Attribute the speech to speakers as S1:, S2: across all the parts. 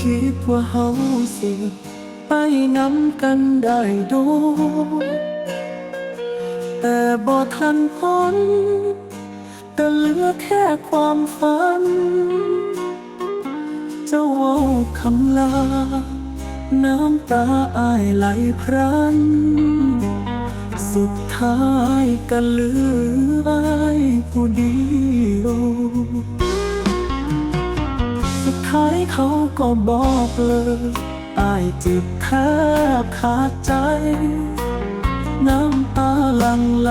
S1: คิดว่าเฮาสิไปนำกันได้ดนแต่บ่ทันพ้นแต่เหลือแค่ความฝัน เจ้าเว้าคำลา น้ำตาอายไหลพรัน สุดท้ายก็เหลือ เขาก็บอกเลยอายจ็บแทบขาดใจ น้ำตาหลังไหล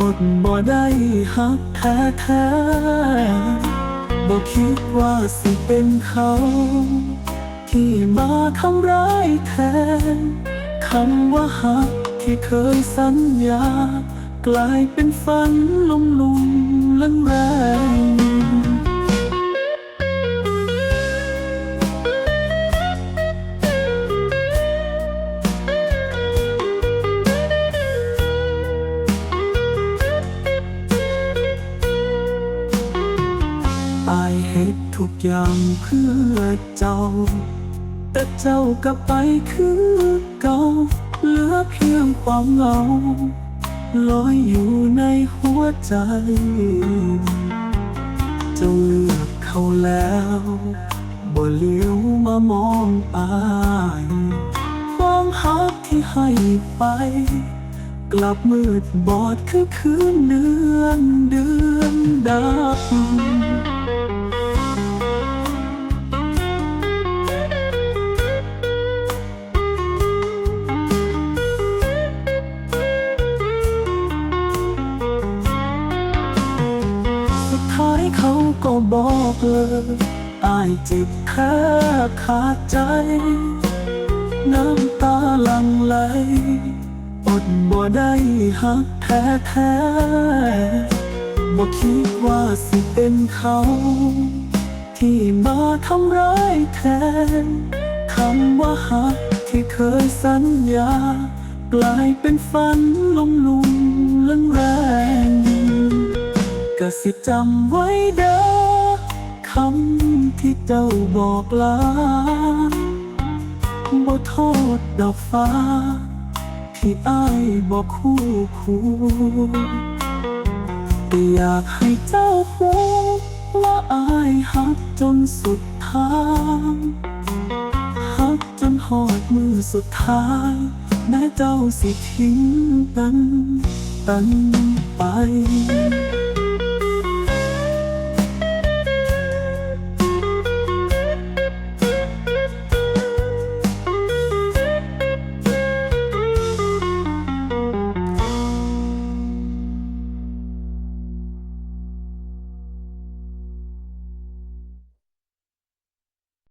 S1: อดบ่ได้หักแท้แท้ๆบ่คิดว่าสิเป็นเขา ที่มาทำร้ายแทนคำว่าหักที่เคยสัญญา กลายเป็นฝันลมลุมลังแรง เฮ็ดทุกอย่างเพื่อเจ้า แต่เจ้าก็ไปคือเก่าเหลือเพียงความเหงาลอยอยู่ในหัวใจ เจ้าเลือกเขาแล้วบ่เลี้ยวมามองอายความหักที่ให้ไป กลับมืดบอดคือคืนเดือนเดือนดับ เขาก็บอกเลยอายเจ็บแทบขาดใจ น้ำตาหลังไหล อดบ่ได้หักแท้แท้บ่คิดว่าสิเป็นเขา ที่มาทำร้ายแทนคำว่าหักที่เคยสัญญา กลายเป็นฝันลมลุม สิจำไว้เด้อคำที่เจ้าบอกลาบ่โทษดอกฟ้า ที่อ้ายบอกคู่คู่แต่อยากให้เจ้าหูว่าอายหักจนสุดทางหักจนหอดมือสุดท้ายแม้เจ้าสิทิ้งกันกันไป